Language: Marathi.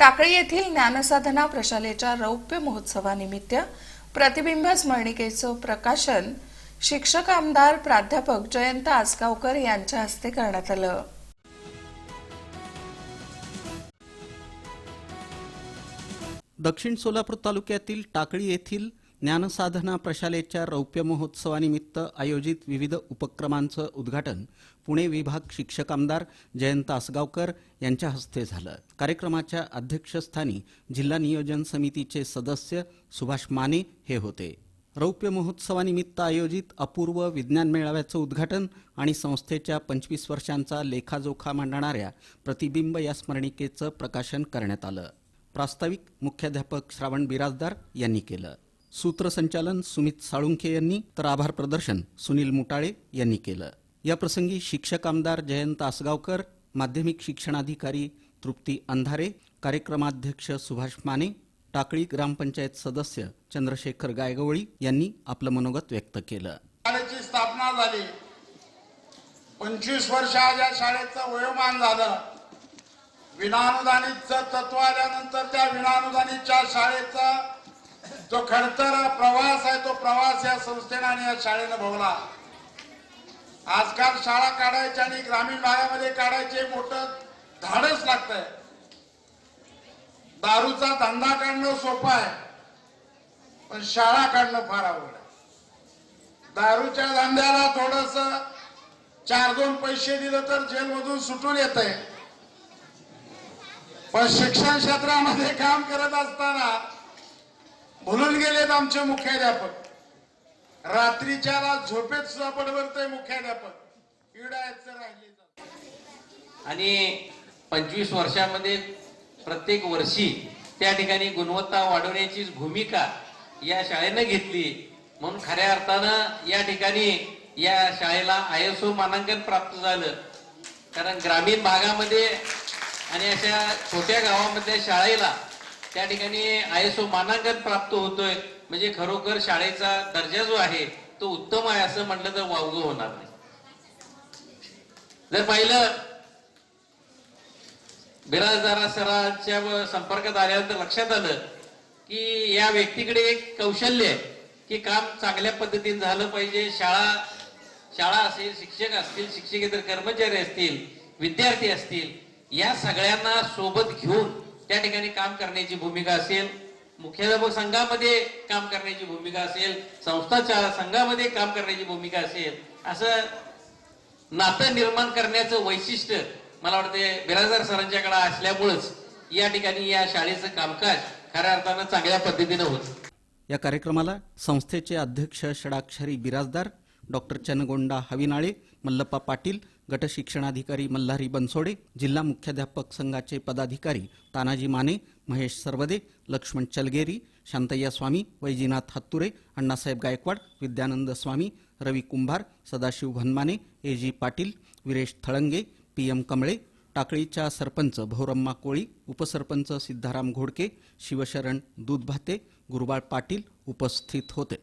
टाकळी येथील ज्ञानसाधना प्रशालेच्या रौप्य महोत्सवानिमित्त प्रतिबिंब स्मरणिकेचं प्रकाशन शिक्षक आमदार प्राध्यापक जयंत आसगावकर यांच्या हस्ते करण्यात आलं. दक्षिण सोलापूर तालुक्यातील टाकळी येथील ज्ञानसाधना प्रशालेच्या रौप्य महोत्सवानिमित्त आयोजित विविध उपक्रमांचं उद्घाटन पुणे विभाग शिक्षक आमदार जयंत आसगावकर यांच्या हस्ते झालं. कार्यक्रमाच्या अध्यक्षस्थानी जिल्हा नियोजन समितीचे सदस्य सुभाष माने हे होते. रौप्य महोत्सवानिमित्त आयोजित अपूर्व विज्ञान मेळाव्याचं उद्घाटन आणि संस्थेच्या पंचवीस वर्षांचा लेखाजोखा मांडणाऱ्या प्रतिबिंब या स्मरणिकेचं प्रकाशन करण्यात आलं. प्रास्ताविक मुख्याध्यापक श्रावण बिराजदार यांनी केलं. सूत्रसंचालन सुमित साळुंखे यांनी तर आभार प्रदर्शन सुनील मुटाळे यांनी केलं. याप्रसंगी शिक्षक आमदार जयंत आसगावकर माध्यमिक शिक्षणाधिकारी तृप्ती अंधारे कार्यक्रमाध्यक्ष सुभाष माने टाकळी ग्रामपंचायत सदस्य चंद्रशेखर गायगवळी यांनी आपलं मनोगत व्यक्त केलं. शाळेची स्थापना झाली. पंचवीस वर्ष आज या शाळेचं वयोमान झालं. विनानुदानितचं तत्व आल्यानंतर त्या विनानुदानीच्या शाळेचं जो खडतर प्रवास आहे तो प्रवास या संस्थेनं आणि या शाळेनं भोगला. आजकाल शाळा काढायच्या आणि ग्रामीण भागामध्ये काढायचे मोठं धाडच लागतंय. दारूचा धंदा काढणं सोपं आहे पण शाळा काढणं फार अवघड आहे. दारूच्या धंद्याला थोडस चार दोन पैसे दिलं तर जेलमधून सुटून येत आहे पण शिक्षण क्षेत्रामध्ये काम करत असताना भुलून गेलेत आमचे मुख्याध्यापक. रात्रीच्या रात झोपेत सुद्धा पडवरते मुख्याध्यापक. इडायचं राहिले आणि पंचवीस वर्षामध्ये प्रत्येक वर्षी त्या ठिकाणी गुणवत्ता वाढवण्याची भूमिका या शाळेनं घेतली. म्हणून खऱ्या अर्थानं या ठिकाणी या शाळेला आय एस ओ मानांकन प्राप्त झालं. कारण ग्रामीण भागामध्ये आणि अशा छोट्या गावामधल्या शाळेला त्या ठिकाणी आय एस ओ मानांकन प्राप्त होतोय. म्हणजे खरोखर शाळेचा दर्जा जो आहे तो उत्तम आहे असं म्हटलं तर वावगं होणार नाही. जर पाहिलं बिराजदारा सरांच्या संपर्कात आल्यानंतर लक्षात आलं की या व्यक्तीकडे एक कौशल्य आहे की काम चांगल्या पद्धतीने झालं पाहिजे. शाळा शाळा असेल शिक्षक असतील शिक्षकेतर कर्मचारी असतील विद्यार्थी असतील या सगळ्यांना सोबत घेऊन त्या ठिकाणी काम करण्याची भूमिका असेल मुख्याध्यापक संघामध्ये काम करण्याची भूमिका असेल संस्थाच्या संघामध्ये काम करण्याची भूमिका असेल असं नातं निर्माण करण्याचं वैशिष्ट्य मला वाटते बिराजदार सरांच्याकडे असल्यामुळंच या ठिकाणी या शाळेचं कामकाज खऱ्या अर्थानं चांगल्या पद्धतीनं होत. या कार्यक्रमाला संस्थेचे अध्यक्ष षडाक्षरी बिराजदार डॉक्टर चनगोंडा हविनाळे मल्लप्पा पाटील गटशिक्षणाधिकारी मल्हारी बनसोडे जिल्हा मुख्याध्यापक संघाचे पदाधिकारी Tanaji Mane Mahesh Sarawade Laxman Chalageri Shantayya Swami Vaijinath Hattare Annasaheb Gaikwad Vidyanand Swami Ravi Kumbhar Sadashiv Bhanmane A G Patil Viresh Thalange P M Kamale टाकळीच्या sarpanch Bhauramma Koli उपसरपंच सिद्धाराम घोडके शिवशरण दूधभाते गुरुबाळ पाटील उपस्थित होते.